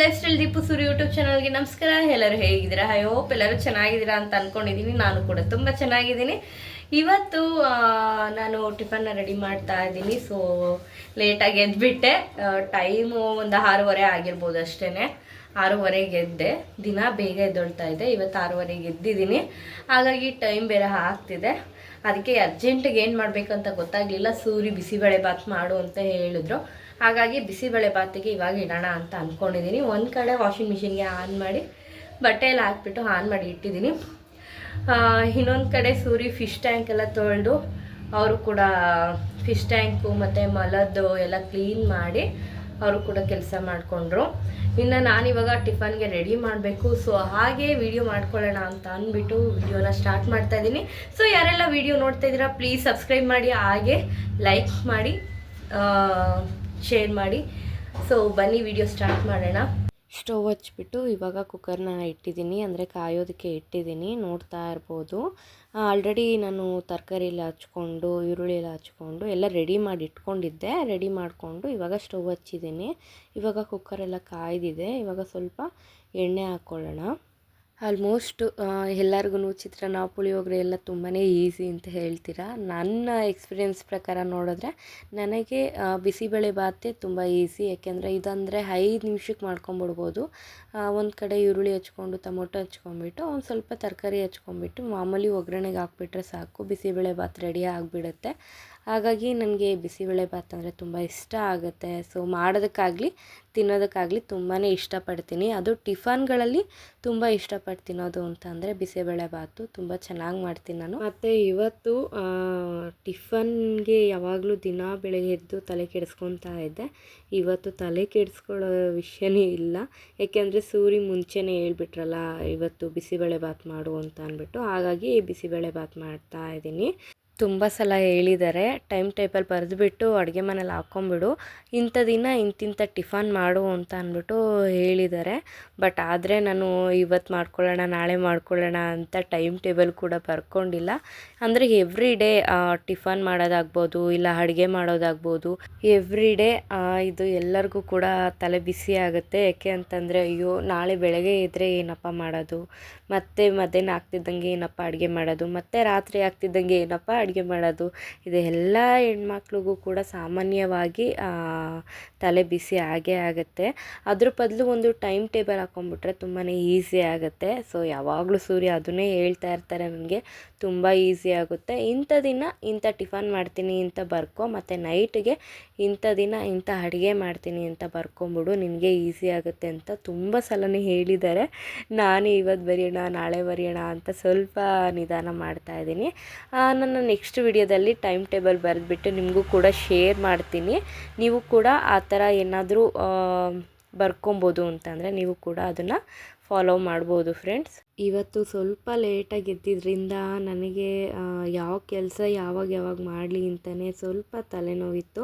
Life style Deepu Suri YouTube ಚಾನಲ್ಗೆ ನಮಸ್ಕಾರ. ಎಲ್ಲರೂ ಹೇಗಿದ್ದೀರಾ? ಐ ಹೋಪ್ ಎಲ್ಲರೂ ಚೆನ್ನಾಗಿದ್ದೀರಾ ಅಂತ ಅಂದ್ಕೊಂಡಿದ್ದೀನಿ ನಾನು ಕೂಡ ತುಂಬ ಚೆನ್ನಾಗಿದ್ದೀನಿ. ಇವತ್ತು ನಾನು ಟಿಫನ್ನ ರೆಡಿ ಮಾಡ್ತಾ ಇದ್ದೀನಿ. ಸೊ ಲೇಟಾಗಿ ಎದ್ದುಬಿಟ್ಟೆ ಟೈಮು ಒಂದು ಆರೂವರೆ ಆಗಿರ್ಬೋದು ಅಷ್ಟೇ ಆರೂವರೆಗೆ ಎದ್ದೆ ದಿನ ಬೇಗ ಎದ್ದೊಳ್ತಾ ಇದ್ದೆ ಇವತ್ತು ಆರೂವರೆಗೆ ಎದ್ದಿದ್ದೀನಿ. ಹಾಗಾಗಿ ಟೈಮ್ ಬೇರೆ ಆಗ್ತಿದೆ. ಅದಕ್ಕೆ ಅರ್ಜೆಂಟಿಗೆ ಏನು ಮಾಡಬೇಕಂತ ಗೊತ್ತಾಗಲಿಲ್ಲ. ಸೂರಿ ಬಿಸಿಬೇಳೆ ಬಾತ್ ಮಾಡು ಅಂತ ಹೇಳಿದ್ರು. ಹಾಗಾಗಿ ಬಿಸಿಬೇಳೆ ಬಾತಿಗೆ ಇವಾಗ ಇಡೋಣ ಅಂತ ಅಂದ್ಕೊಂಡಿದ್ದೀನಿ ಒಂದು ಕಡೆ ವಾಷಿಂಗ್ ಮಿಷಿನ್ಗೆ ಆನ್ ಮಾಡಿ ಬಟ್ಟೆಯಲ್ಲಿ ಹಾಕ್ಬಿಟ್ಟು ಆನ್ ಮಾಡಿ ಇಟ್ಟಿದ್ದೀನಿ. ಇನ್ನೊಂದು ಕಡೆ ಸೂರಿ ಫಿಶ್ ಟ್ಯಾಂಕ್ ಎಲ್ಲ ತೊಳೆದು ಅವರು ಕೂಡ ಫಿಶ್ ಟ್ಯಾಂಕು ಮತ್ತು ಮಲದ್ದು ಎಲ್ಲ ಕ್ಲೀನ್ ಮಾಡಿ ಅವರು ಕೂಡ ಕೆಲಸ ಮಾಡಿಕೊಂಡ್ರು. ಇನ್ನು ನಾನಿವಾಗ ಟಿಫನ್ಗೆ ರೆಡಿ ಮಾಡಬೇಕು. ಸೊ ಹಾಗೆ ವಿಡಿಯೋ ಮಾಡ್ಕೊಳ್ಳೋಣ ಅಂತ ಅಂದ್ಬಿಟ್ಟು ವಿಡಿಯೋನ ಸ್ಟಾರ್ಟ್ ಮಾಡ್ತಾ ಇದ್ದೀನಿ. ಸೊ ಯಾರೆಲ್ಲ ವಿಡಿಯೋ ನೋಡ್ತಾ ಇದ್ದೀರಾ ಪ್ಲೀಸ್ ಸಬ್ಸ್ಕ್ರೈಬ್ ಮಾಡಿ, ಹಾಗೆ ಲೈಕ್ ಮಾಡಿ. ಶೇರ್ ಮಾಡಿ. ಸೊ ಬನ್ನಿ ವಿಡಿಯೋ ಸ್ಟಾರ್ಟ್ ಮಾಡೋಣ. ಸ್ಟವ್ ಹಚ್ಬಿಟ್ಟು ಇವಾಗ ಕುಕ್ಕರ್ನ ಇಟ್ಟಿದ್ದೀನಿ. ಅಂದರೆ ಕಾಯೋದಕ್ಕೆ ಇಟ್ಟಿದ್ದೀನಿ. ನೋಡ್ತಾ ಇರ್ಬೋದು. ಆಲ್ರೆಡಿ ನಾನು ತರಕಾರಿ ಎಲ್ಲ ಹಚ್ಕೊಂಡು, ಈರುಳ್ಳಿ ಎಲ್ಲ ಹಚ್ಕೊಂಡು, ಎಲ್ಲ ರೆಡಿ ಮಾಡಿ ಇಟ್ಕೊಂಡಿದ್ದೆ. ರೆಡಿ ಮಾಡಿಕೊಂಡು ಇವಾಗ ಸ್ಟವ್ ಹಚ್ಚಿದ್ದೀನಿ. ಇವಾಗ ಕುಕ್ಕರೆಲ್ಲ ಕಾಯ್ದಿದೆ. ಇವಾಗ ಸ್ವಲ್ಪ ಎಣ್ಣೆ ಹಾಕ್ಕೊಳ್ಳೋಣ ಆಲ್ಮೋಸ್ಟ್ ಎಲ್ಲರಿಗೂ ಚಿತ್ರಾನ್ನ ಪುಳಿಯೋಗರೆ ಎಲ್ಲ ತುಂಬಾ ಈಸಿ ಅಂತ ಹೇಳ್ತೀರಾ? ನನ್ನ ಎಕ್ಸ್ಪೀರಿಯೆನ್ಸ್ ಪ್ರಕಾರ ನೋಡಿದ್ರೆ ನನಗೆ ಆ, ಬಿಸಿಬೇಳೆ ಬಾತೆ ತುಂಬ ಈಸಿ ಯಾಕೆಂದರೆ ಇದಂದರೆ ಐದು ನಿಮಿಷಕ್ಕೆ ಮಾಡ್ಕೊಂಬಿಡ್ಬೋದು. ಒಂದು ಕಡೆ ಈರುಳ್ಳಿ ಹಚ್ಕೊಂಡು ಟೊಮೊಟೊ ಹಚ್ಕೊಂಡ್ಬಿಟ್ಟು ಒಂದು ಸ್ವಲ್ಪ ತರಕಾರಿ ಹಚ್ಕೊಂಬಿಟ್ಟು ಮಾಮೂಲಿ ಒಗ್ಗರಣೆಗೆ ಹಾಕ್ಬಿಟ್ರೆ ಸಾಕು. ಬಿಸಿಬೇಳೆ ಬಾತ್ ರೆಡಿ ಆಗಿಬಿಡುತ್ತೆ. ಹಾಗಾಗಿ ನನಗೆ ಬಿಸಿಬೇಳೆ ಬಾತ್ ಅಂದರೆ ತುಂಬ ಇಷ್ಟ ಆಗುತ್ತೆ. ಸೊ, ಮಾಡೋದಕ್ಕಾಗಲಿ, ತಿನ್ನೋದಕ್ಕಾಗಲಿ ತುಂಬಾ ಇಷ್ಟಪಡ್ತೀನಿ. ಅದು ಟಿಫನ್ಗಳಲ್ಲಿ ತುಂಬ ಇಷ್ಟಪಟ್ಟು ತಿನ್ನೋದು ಅಂತ ಅಂದರೆ ಬಿಸಿಬೇಳೆ ಬಾತು ತುಂಬ ಚೆನ್ನಾಗಿ ಮಾಡ್ತೀನಿ ನಾನು. ಮತ್ತು ಇವತ್ತು ಟಿಫನ್ಗೆ ಯಾವಾಗಲೂ ದಿನ ಬೆಳಗ್ಗೆ ಎದ್ದು ತಲೆ ಕೆಡಿಸ್ಕೊತಾ ಇದ್ದೆ. ಇವತ್ತು ತಲೆ ಕೆಡಿಸ್ಕೊಳ್ಳೋ ವಿಷಯನೇ ಇಲ್ಲ. ಏಕೆಂದರೆ ಸೂರಿ ಮುಂಚೆನೇ ಹೇಳ್ಬಿಟ್ರಲ್ಲ, ಇವತ್ತು ಬಿಸಿಬೇಳೆ ಬಾತ್ ಮಾಡು ಅಂತ ಅಂದ್ಬಿಟ್ಟು. ಹಾಗಾಗಿ ಬಿಸಿಬೇಳೆ ಬಾತ್ ಮಾಡ್ತಾ ಇದ್ದೀನಿ. ತುಂಬ ಸಲ ಹೇಳಿದ್ದಾರೆ ಟೈಮ್ ಟೇಬಲ್ ಬರೆದುಬಿಟ್ಟು ಅಡುಗೆ ಮನೇಲಿ ಹಾಕ್ಕೊಂಬಿಡು ಇಂಥ ದಿನ ಇಂತಿಂಥ ಟಿಫನ್ ಮಾಡು ಅಂತ ಅಂದ್ಬಿಟ್ಟು ಹೇಳಿದ್ದಾರೆ ಬಟ್ ಆದರೆ ನಾನು ಇವತ್ತು ಮಾಡ್ಕೊಳ್ಳೋಣ, ನಾಳೆ ಮಾಡ್ಕೊಳ್ಳೋಣ ಅಂತ ಟೈಮ್ ಟೇಬಲ್ ಕೂಡ ಬರ್ಕೊಂಡಿಲ್ಲ. ಅಂದರೆ ಎವ್ರಿ ಡೇ ಟಿಫನ್ ಮಾಡೋದಾಗ್ಬೋದು ಇಲ್ಲ ಅಡುಗೆ ಮಾಡೋದಾಗ್ಬೋದು, ಎವ್ರಿ ಡೇ ಇದು ಎಲ್ಲರಿಗೂ ಕೂಡ ತಲೆ ಬಿಸಿ ಆಗುತ್ತೆ. ಯಾಕೆ ಅಂತಂದರೆ, ಅಯ್ಯೋ, ನಾಳೆ ಬೆಳಗ್ಗೆ ಇದ್ದರೆ ಏನಪ್ಪ ಮಾಡೋದು? ಮತ್ತೆ ಮಧ್ಯಾಹ್ನ ಆಗ್ತಿದ್ದಂಗೆ ಏನಪ್ಪ ಅಡುಗೆ ಮಾಡೋದು, ಮತ್ತೆ ರಾತ್ರಿ ಆಗ್ತಿದ್ದಂಗೆ ಏನಪ್ಪ ಅಡುಗೆ ಮಾಡೋದು, ಇದು ಎಲ್ಲ ಹೆಣ್ಮಕ್ಳಿಗೂ ಕೂಡ ಸಾಮಾನ್ಯವಾಗಿ ತಲೆ ಬಿಸಿ ಆಗೇ ಆಗುತ್ತೆ. ಅದ್ರ ಬದಲು ಒಂದು ಟೈಮ್ ಟೇಬಲ್ ಹಾಕ್ಕೊಂಬಿಟ್ರೆ ತುಂಬಾ ಈಸಿ ಆಗುತ್ತೆ. ಸೊ, ಯಾವಾಗಲೂ ಸೂರ್ಯ ಅದನ್ನೇ ಹೇಳ್ತಾ ಇರ್ತಾರೆ ನನಗೆ, ತುಂಬ ಈಸಿ ಆಗುತ್ತೆ. ಇಂಥ ದಿನ ಇಂಥ ಟಿಫನ್ ಮಾಡ್ತೀನಿ, ಇಂಥ ಬರ್ಕೊ, ಮತ್ತು ನೈಟ್ಗೆ ಇಂಥ ದಿನ ಇಂಥ ಅಡುಗೆ ಮಾಡ್ತೀನಿ ಅಂತ ಬರ್ಕೊಂಬಿಡು, ನಿನಗೆ ಈಸಿ ಆಗುತ್ತೆ ಅಂತ ತುಂಬ ಸಲನೇ ಹೇಳಿದ್ದಾರೆ. ನಾನು ಇವತ್ತು ಬರೆಯೋಣ, ನಾಳೆ ಬರೆಯೋಣ ಅಂತ ಸ್ವಲ್ಪ ನಿಧಾನ ಮಾಡ್ತಾ ಇದ್ದೀನಿ. ನನ್ನ ನೆಕ್ಸ್ಟ್ ವಿಡಿಯೋದಲ್ಲಿ ಟೈಮ್ ಟೇಬಲ್ ಬರೆದ್ಬಿಟ್ಟು ನಿಮಗೂ ಕೂಡ ಶೇರ್ ಮಾಡ್ತೀನಿ. ನೀವು ಕೂಡ ಆ ಥರ ಏನಾದರೂ ಬರ್ಕೊಬೋದು ಅಂತಂದರೆ ನೀವು ಕೂಡ ಅದನ್ನು ಫಾಲೋ ಮಾಡ್ಬೋದು ಫ್ರೆಂಡ್ಸ್ ಇವತ್ತು ಸ್ವಲ್ಪ ಲೇಟಾಗಿ ಎದ್ದಿದ್ದರಿಂದ ನನಗೆ ಯಾವ ಕೆಲಸ ಯಾವಾಗ ಯಾವಾಗ ಮಾಡಲಿ ಅಂತಲೇ ಸ್ವಲ್ಪ ತಲೆನೋವಿತ್ತು.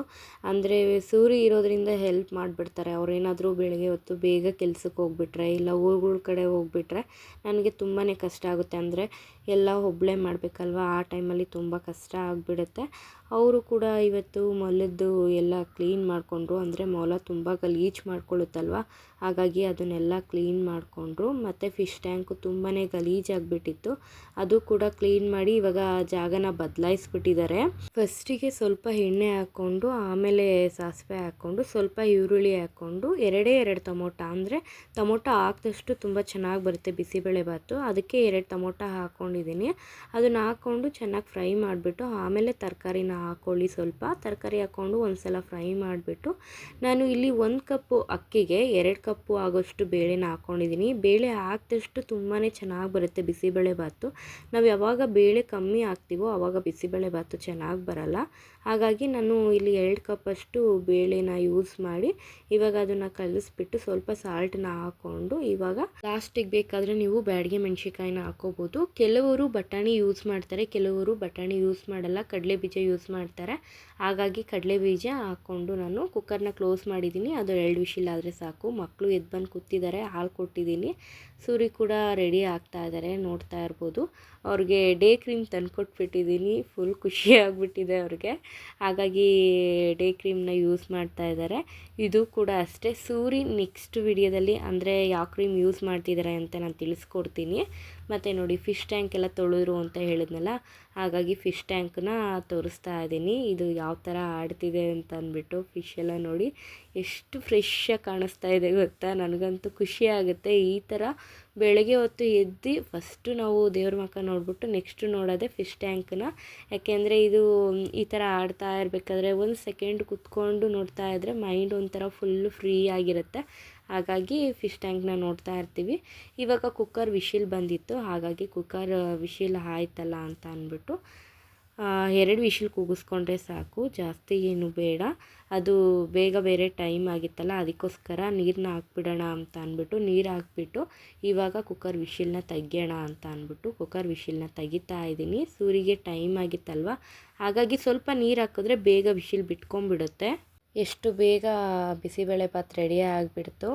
ಅಂದರೆ ಸೂರ್ಯ ಇರೋದ್ರಿಂದ ಹೆಲ್ಪ್ ಮಾಡಿಬಿಡ್ತಾರೆ. ಅವ್ರೇನಾದರೂ ಬೆಳಗ್ಗೆ ಹೊತ್ತು ಬೇಗ ಕೆಲ್ಸಕ್ಕೆ ಹೋಗ್ಬಿಟ್ರೆ, ಇಲ್ಲ ಊರುಗಳ ಕಡೆ ಹೋಗ್ಬಿಟ್ರೆ ನನಗೆ ತುಂಬಾ ಕಷ್ಟ ಆಗುತ್ತೆ. ಅಂದರೆ ಎಲ್ಲ ಒಬ್ಬಳೆ ಮಾಡಬೇಕಲ್ವ? ಆ ಟೈಮಲ್ಲಿ ತುಂಬ ಕಷ್ಟ ಆಗಿಬಿಡುತ್ತೆ. ಅವರು ಕೂಡ ಇವತ್ತು ಮೊಲದ್ದು ಎಲ್ಲ ಕ್ಲೀನ್ ಮಾಡಿಕೊಂಡ್ರು. ಅಂದರೆ ಮೊಲ ತುಂಬ ಗಲೀಜು ಮಾಡ್ಕೊಳ್ಳುತ್ತಲ್ವ? ಹಾಗಾಗಿ ಅದನ್ನೆಲ್ಲ ಕ್ಲೀನ್ ಮಾಡಿಕೊಂಡ್ರು. ಮತ್ತು ಫಿಶ್ ಟ್ಯಾಂಕು ತುಂಬಾ ಗಲೀಜಾಗಿಬಿಟ್ಟಿತ್ತು. ಅದು ಕೂಡ ಕ್ಲೀನ್ ಮಾಡಿ ಇವಾಗ ಜಾಗನ ಬದಲಾಯಿಸ್ಬಿಟ್ಟಿದ್ದಾರೆ. ಫಸ್ಟಿಗೆ ಸ್ವಲ್ಪ ಎಣ್ಣೆ ಹಾಕ್ಕೊಂಡು, ಆಮೇಲೆ ಸಾಸಿವೆ ಹಾಕ್ಕೊಂಡು, ಸ್ವಲ್ಪ ಈರುಳ್ಳಿ ಹಾಕ್ಕೊಂಡು, ಎರಡೇ ಎರಡು ಟೊಮೊಟೊ ಅಂದರೆ ಟೊಮೊಟೊ ಹಾಕಿದಷ್ಟು ತುಂಬ ಚೆನ್ನಾಗಿ ಬರುತ್ತೆ ಬಿಸಿಬೇಳೆ ಬಾತು ಅದಕ್ಕೆ ಎರಡು ಟೊಮೊಟೊ ಹಾಕ್ಕೊಂಡಿದ್ದೀನಿ ಅದನ್ನು ಹಾಕ್ಕೊಂಡು ಚೆನ್ನಾಗಿ ಫ್ರೈ ಮಾಡಿಬಿಟ್ಟು, ಆಮೇಲೆ ತರಕಾರಿನ ಹಾಕ್ಕೊಳ್ಳಿ ಸ್ವಲ್ಪ. ತರಕಾರಿ ಹಾಕ್ಕೊಂಡು ಒಂದು ಸಲ ಫ್ರೈ ಮಾಡಿಬಿಟ್ಟು, ನಾನು ಇಲ್ಲಿ ಒಂದು ಕಪ್ಪು ಅಕ್ಕಿಗೆ ಎರಡು ಕಪ್ಪು ಆಗೋಷ್ಟು ಬೇಳೆನ ಹಾಕ್ಕೊಂಡಿದ್ದೀನಿ ಬೇಳೆ ಹಾಕಿದಷ್ಟು ತುಂಬಾ ಚೆನ್ನಾಗಿ ಬರುತ್ತೆ ಬಿಸಿಬೇಳೆ ಬಾತು ನಾವು ಯಾವಾಗ ಬೇಳೆ ಕಮ್ಮಿ ಹಾಕ್ತೀವೋ ಆವಾಗ ಬಿಸಿಬೇಳೆ ಬಾತು ಚೆನ್ನಾಗಿ ಬರಲ್ಲ. ಹಾಗಾಗಿ ನಾನು ಇಲ್ಲಿ ಎರಡು ಕಪ್ಪಷ್ಟು ಬೇಳೆನ ಯೂಸ್ ಮಾಡಿ ಇವಾಗ ಅದನ್ನು ಕಲಿಸ್ಬಿಟ್ಟು ಸ್ವಲ್ಪ ಸಾಲ್ಟನ್ನ ಹಾಕ್ಕೊಂಡು ಇವಾಗ ಲಾಸ್ಟಿಗೆ ಬೇಕಾದರೆ ನೀವು ಬ್ಯಾಡಿಗೆ ಮೆಣಸಿಕಾಯಿನ ಹಾಕೋಬೋದು. ಕೆಲವರು ಬಟಾಣಿ ಯೂಸ್ ಮಾಡ್ತಾರೆ, ಕೆಲವರು ಬಟಾಣಿ ಯೂಸ್ ಮಾಡಲ್ಲ, ಕಡಲೆ ಬೀಜ ಯೂಸ್ ಮಾಡ್ತಾರೆ. ಹಾಗಾಗಿ ಕಡಲೆ ಬೀಜ ಹಾಕ್ಕೊಂಡು ನಾನು ಕುಕ್ಕರ್ನ ಕ್ಲೋಸ್ ಮಾಡಿದ್ದೀನಿ. ಅದು ಎರಡು ವಿಷಲ್ ಆದರೆ ಸಾಕು. ಮಕ್ಕಳು ಎದ್ದು ಬಂದು ಕೂತಿದ್ದಾರೆ, ಹಾಲು ಕೊಟ್ಟಿದ್ದೀನಿ. ಸೂರಿ ಕೂಡ ರೆಡಿ ಆಗ್ತಾ ಇದ್ದಾರೆ ನೋಡ್ತಾ ಇರ್ಬೋದು. ಅವ್ರಿಗೆ ಡೇ ಕ್ರೀಮ್ ತಂದುಕೊಟ್ಬಿಟ್ಟಿದ್ದೀನಿ ಫುಲ್ ಖುಷಿ ಆಗಿಬಿಟ್ಟಿದೆ ಅವ್ರಿಗೆ. ಹಾಗಾಗಿ ಡೇ ಕ್ರೀಮ್ನ ಯೂಸ್ ಮಾಡ್ತಾ ಇದ್ದಾರೆ ಇದು ಕೂಡ ಅಷ್ಟೇ. ಸೂರಿ ನೆಕ್ಸ್ಟ್ ವಿಡಿಯೋದಲ್ಲಿ ಅಂದರೆ ಯಾವ ಕ್ರೀಮ್ ಯೂಸ್ ಮಾಡ್ತಿದ್ದಾರೆ ಅಂತ ನಾನು ತಿಳಿಸ್ಕೊಡ್ತೀನಿ. ಮತ್ತು ನೋಡಿ ಫಿಶ್ ಟ್ಯಾಂಕ್ ಎಲ್ಲ ತೊಳೆದ್ರು ಅಂತ ಹೇಳಿದ್ನಲ್ಲ, ಹಾಗಾಗಿ ಫಿಶ್ ಟ್ಯಾಂಕ್ನ ತೋರಿಸ್ತಾ ಇದ್ದೀನಿ. ಇದು ಯಾವ ಥರ ಆಡ್ತಿದೆ ಅಂತ ಅಂದ್ಬಿಟ್ಟು ಫಿಶ್ ಎಲ್ಲ ನೋಡಿ, ಎಷ್ಟು ಫ್ರೆಶ್ಶಾಗಿ ಕಾಣಿಸ್ತಾ ಇದೆ ಗೊತ್ತಾ? ನನಗಂತೂ ಖುಷಿ ಆಗುತ್ತೆ ಈ ಥರ ಬೆಳಗ್ಗೆ ಹೊತ್ತು ಎದ್ದು ಫಸ್ಟು ನಾವು ದೇವ್ರ ಮಕ್ಕ ನೋಡಿಬಿಟ್ಟು ನೆಕ್ಸ್ಟು ನೋಡೋದೆ ಫಿಶ್ ಟ್ಯಾಂಕ್ನ ಯಾಕೆಂದರೆ ಇದು ಈ ಥರ ಆಡ್ತಾ ಇರಬೇಕಾದ್ರೆ ಒಂದು ಸೆಕೆಂಡ್ ಕುತ್ಕೊಂಡು ನೋಡ್ತಾ ಇದ್ದರೆ ಮೈಂಡ್ ಒಂಥರ ಫುಲ್ಲು ಫ್ರೀ ಆಗಿರುತ್ತೆ. ಹಾಗಾಗಿ ಫಿಶ್ ಟ್ಯಾಂಕ್ನ ನೋಡ್ತಾ ಇರ್ತೀವಿ. ಇವಾಗ ಕುಕ್ಕರ್ ವಿಶಿಲ್ ಬಂದಿತ್ತು. ಹಾಗಾಗಿ ಕುಕ್ಕರ್ ವಿಶಿಲ್ ಆಯ್ತಲ್ಲ ಅಂತ ಅಂದ್ಬಿಟ್ಟು ಎರಡು ವಿಶಿಲ್ ಕೂಗಿಸ್ಕೊಂಡ್ರೆ ಸಾಕು. ಜಾಸ್ತಿ ಏನು ಬೇಡ. ಅದು ಬೇಗ ಬೇರೆ ಟೈಮ್ ಆಗಿತ್ತಲ್ಲ, ಅದಕ್ಕೋಸ್ಕರ ನೀರನ್ನ ಹಾಕ್ಬಿಡೋಣ ಅಂತ ಅಂದ್ಬಿಟ್ಟು, ನೀರು ಹಾಕ್ಬಿಟ್ಟು ಇವಾಗ ಕುಕ್ಕರ್ ವಿಶಿಲ್ನ ತೆಗಿಯೋಣ ಅಂತ ಅಂದ್ಬಿಟ್ಟು ಕುಕ್ಕರ್ ವಿಶಿಲ್ನ ತೆಗಿತಾ ಇದ್ದೀನಿ. ಸೂರಿಗೆ ಟೈಮ್ ಆಗಿತ್ತಲ್ವ? ಹಾಗಾಗಿ ಸ್ವಲ್ಪ ನೀರು ಹಾಕಿದ್ರೆ ಬೇಗ ವಿಶಿಲ್ ಬಿಟ್ಕೊಂಡ್ಬಿಡುತ್ತೆ. ಎಷ್ಟು ಬೇಗ ಬಿಸಿಬೇಳೆಭಾತ್ ರೆಡಿ ಆಗಿಬಿಡ್ತು.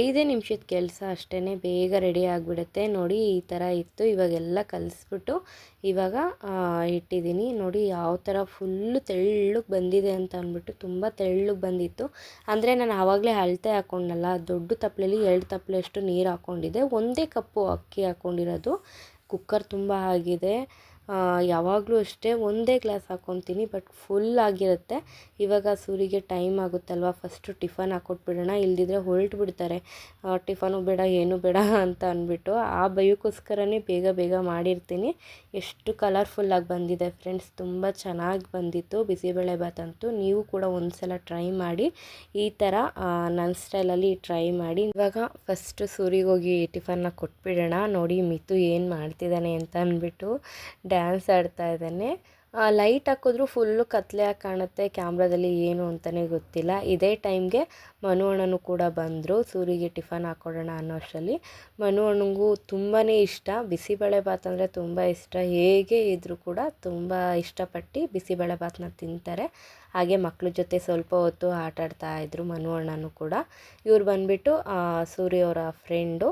ಐದೇ ನಿಮಿಷದ ಕೆಲಸ ಅಷ್ಟೇ ಬೇಗ ರೆಡಿ ಆಗಿಬಿಡುತ್ತೆ. ನೋಡಿ, ಈ ಥರ ಇತ್ತು. ಇವಾಗೆಲ್ಲ ಕಲಿಸ್ಬಿಟ್ಟು ಇವಾಗ ಇಟ್ಟಿದ್ದೀನಿ. ನೋಡಿ, ಯಾವ ಥರ ಫುಲ್ಲು ತೆಳ್ಳಗೆ ಬಂದಿದೆ ಅಂತ ಅಂದ್ಬಿಟ್ಟು ತುಂಬ ತೆಳ್ಳಗೆ ಬಂದಿತ್ತು. ಅಂದರೆ ನಾನು ಆವಾಗಲೇ ಅಳತೆ ಹಾಕ್ಕೊಂಡಲ್ಲ ದೊಡ್ಡ ತಪ್ಪಲೆಯಲ್ಲಿ ಎರಡು ತಪ್ಪಲೆಯಷ್ಟು ನೀರು ಹಾಕ್ಕೊಂಡಿದ್ದೆ ಒಂದೇ ಕಪ್ಪು ಅಕ್ಕಿ ಹಾಕ್ಕೊಂಡಿರೋದು ಕುಕ್ಕರ್ ತುಂಬ ಆಗಿದೆ. ಯಾವಾಗಲೂ ಅಷ್ಟೇ ಒಂದೇ ಗ್ಲಾಸ್ ಹಾಕ್ಕೊತೀನಿ ಬಟ್ ಫುಲ್ ಆಗಿರುತ್ತೆ. ಇವಾಗ ಸೂರಿಗೆ ಟೈಮ್ ಆಗುತ್ತಲ್ವ? ಫಸ್ಟು ಟಿಫನ್ ಹಾಕ್ಕೊಟ್ಬಿಡೋಣ ಇಲ್ಲದಿದ್ರೆ ಹೊರ್ಟು ಬಿಡ್ತಾರೆ ಟಿಫನು ಬೇಡ, ಏನು ಬೇಡ ಅಂತ ಅಂದ್ಬಿಟ್ಟು ಆ ಭಯಕ್ಕೋಸ್ಕರನೇ ಬೇಗ ಬೇಗ ಮಾಡಿರ್ತೀನಿ. ಎಷ್ಟು ಕಲರ್ಫುಲ್ಲಾಗಿ ಬಂದಿದೆ ಫ್ರೆಂಡ್ಸ್ ತುಂಬ ಚೆನ್ನಾಗಿ ಬಂದಿತ್ತು. ಬಿಸಿಬೇಳೆಭಾತ್ ಅಂತೂ ನೀವು ಕೂಡ ಒಂದು ಸಲ ಟ್ರೈ ಮಾಡಿ, ಈ ಥರ ನನ್ನ ಸ್ಟೈಲಲ್ಲಿ ಟ್ರೈ ಮಾಡಿ. ಇವಾಗ ಫಸ್ಟು ಸೂರಿಗೋಗಿ ಟಿಫನ್ನ ಕೊಟ್ಬಿಡೋಣ. ನೋಡಿ ಮಿತು ಏನು ಮಾಡ್ತಿದ್ದಾನೆ ಅಂತ ಅಂದ್ಬಿಟ್ಟು ಡ್ಯಾನ್ಸ್ ಆಡ್ತಾ ಇದ್ದಾನೆ. ಲೈಟ್ ಹಾಕಿದ್ರು ಫುಲ್ಲು ಕತ್ಲೆಯಾಗಿ ಕಾಣುತ್ತೆ, ಕ್ಯಾಮ್ರಾದಲ್ಲಿ ಏನು ಅಂತಲೇ ಗೊತ್ತಿಲ್ಲ. ಇದೇ ಟೈಮ್ಗೆ ಮನು ಅಣ್ಣನೂ ಕೂಡ ಬಂದರು. ಸೂರಿಗೆ ಟಿಫನ್ ಹಾಕ್ಕೊಡೋಣ ಅನ್ನೋ ಅಷ್ಟರಲ್ಲಿ. ಮನು ಅಣ್ಣಂಗೂ ತುಂಬಾ ಇಷ್ಟ. ಬಿಸಿಬೇಳೆಭಾತ್ ಅಂದರೆ ತುಂಬ ಇಷ್ಟ. ಹೇಗೆ ಇದ್ದರೂ ಕೂಡ ತುಂಬ ಇಷ್ಟಪಟ್ಟು ಬಿಸಿಬೇಳೆಭಾತನ್ನ ತಿಂತಾರೆ. ಹಾಗೆ ಮಕ್ಕಳ ಜೊತೆ ಸ್ವಲ್ಪ ಹೊತ್ತು ಆಟ ಆಡ್ತಾ ಇದ್ರು ಮನು ಅಣ್ಣನೂ ಕೂಡ. ಇವ್ರು ಬಂದುಬಿಟ್ಟು ಸೂರ್ಯ ಅವರ ಫ್ರೆಂಡು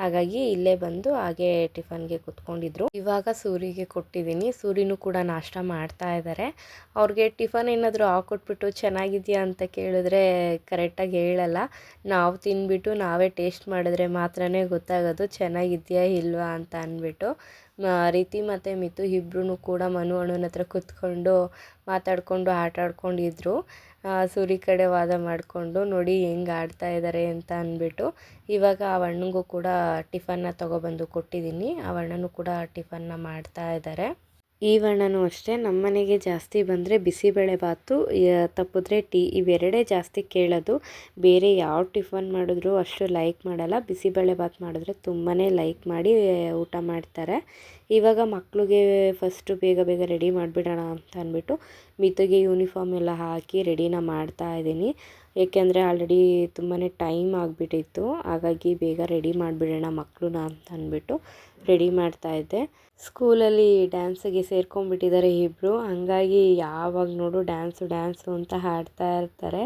ಹಾಗಾಗಿ ಇಲ್ಲೇ ಬಂದು ಹಾಗೆ ಟಿಫನ್ಗೆ ಕುತ್ಕೊಂಡಿದ್ರು. ಇವಾಗ ಸೂರಿಗೆ ಕೊಟ್ಟಿದ್ದೀನಿ. ಸೂರಿನೂ ಕೂಡ ನಾಷ್ಟ ಮಾಡ್ತಾ ಇದ್ದಾರೆ ಅವ್ರಿಗೆ ಟಿಫನ್ ಏನಾದರೂ ಹಾಕೊಟ್ಬಿಟ್ಟು ಚೆನ್ನಾಗಿದೆಯಾ ಅಂತ ಕೇಳಿದ್ರೆ ಕರೆಕ್ಟಾಗಿ ಹೇಳಲ್ಲ. ನಾವು ತಿನ್ಬಿಟ್ಟು ನಾವೇ ಟೇಸ್ಟ್ ಮಾಡಿದ್ರೆ ಮಾತ್ರನೇ ಗೊತ್ತಾಗೋದು ಚೆನ್ನಾಗಿದೆಯಾ ಇಲ್ವಾ ಅಂತ ಅಂದ್ಬಿಟ್ಟು ರೀತಿ ಮತ್ತು ಮಿತು ಇಬ್ರು ಕೂಡ ಮನು ಅಣ್ಣನ ಹತ್ರ ಕುತ್ಕೊಂಡು ಮಾತಾಡಿಕೊಂಡು ಆಟ ಆಡ್ಕೊಂಡಿದ್ರು ಸೂರಿ ಕಡೆ ವಾದ ಮಾಡಿಕೊಂಡು ನೋಡಿ ಹೆಂಗೆ ಆಡ್ತಾ ಇದ್ದಾರೆ ಅಂತ ಅಂದ್ಬಿಟ್ಟು ಇವಾಗ ಆ ಅಣ್ಣನಿಗೂ ಕೂಡ ಟಿಫನ್ನ ತೊಗೊಬಂದು ಕೊಟ್ಟಿದ್ದೀನಿ. ಆ ಅಣ್ಣನೂ ಕೂಡ ಟಿಫನ್ನ ಮಾಡ್ತಾ ಇದ್ದಾರೆ ಈ ವರ್ಣನೂ ಅಷ್ಟೇ. ನಮ್ಮನೆಗೆ ಜಾಸ್ತಿ ಬಂದರೆ ಬಿಸಿಬೇಳೆಭಾತು ತಪ್ಪಿದ್ರೆ ಟೀ ಇವೆರಡೇ ಜಾಸ್ತಿ ಕೇಳೋದು. ಬೇರೆ ಯಾವ ಟಿಫನ್ ಮಾಡಿದ್ರೂ ಅಷ್ಟು ಲೈಕ್ ಮಾಡಲ್ಲ. ಬಿಸಿಬೇಳೆ ಬಾತ್ ಮಾಡಿದ್ರೆ ತುಂಬಾ ಲೈಕ್ ಮಾಡಿ ಊಟ ಮಾಡ್ತಾರೆ. ಇವಾಗ ಮಕ್ಕಳಿಗೆ ಫಸ್ಟು ಬೇಗ ಬೇಗ ರೆಡಿ ಮಾಡಿಬಿಡೋಣ ಅಂತ ಅಂದ್ಬಿಟ್ಟು ಮಿತುಗೆ ಯೂನಿಫಾರ್ಮ್ ಎಲ್ಲ ಹಾಕಿ ರೆಡಿನ ಮಾಡ್ತಾ ಇದ್ದೀನಿ. ಏಕೆಂದರೆ ಆಲ್ರೆಡಿ ತುಂಬಾ ಟೈಮ್ ಆಗಿಬಿಟ್ಟಿತ್ತು. ಹಾಗಾಗಿ ಬೇಗ ರೆಡಿ ಮಾಡಿಬಿಡೋಣ ಮಕ್ಕಳನ್ನ ಅಂತ ಅಂದ್ಬಿಟ್ಟು ರೆಡಿ ಮಾಡ್ತಾ ಇದ್ದೆ. ಸ್ಕೂಲಲ್ಲಿ ಡ್ಯಾನ್ಸಿಗೆ ಸೇರ್ಕೊಂಡ್ಬಿಟ್ಟಿದ್ದಾರೆ ಇಬ್ಬರು ಹಂಗಾಗಿ ಯಾವಾಗ ನೋಡು ಡ್ಯಾನ್ಸು ಡ್ಯಾನ್ಸು ಅಂತ ಹಾಡ್ತಾ ಇರ್ತಾರೆ.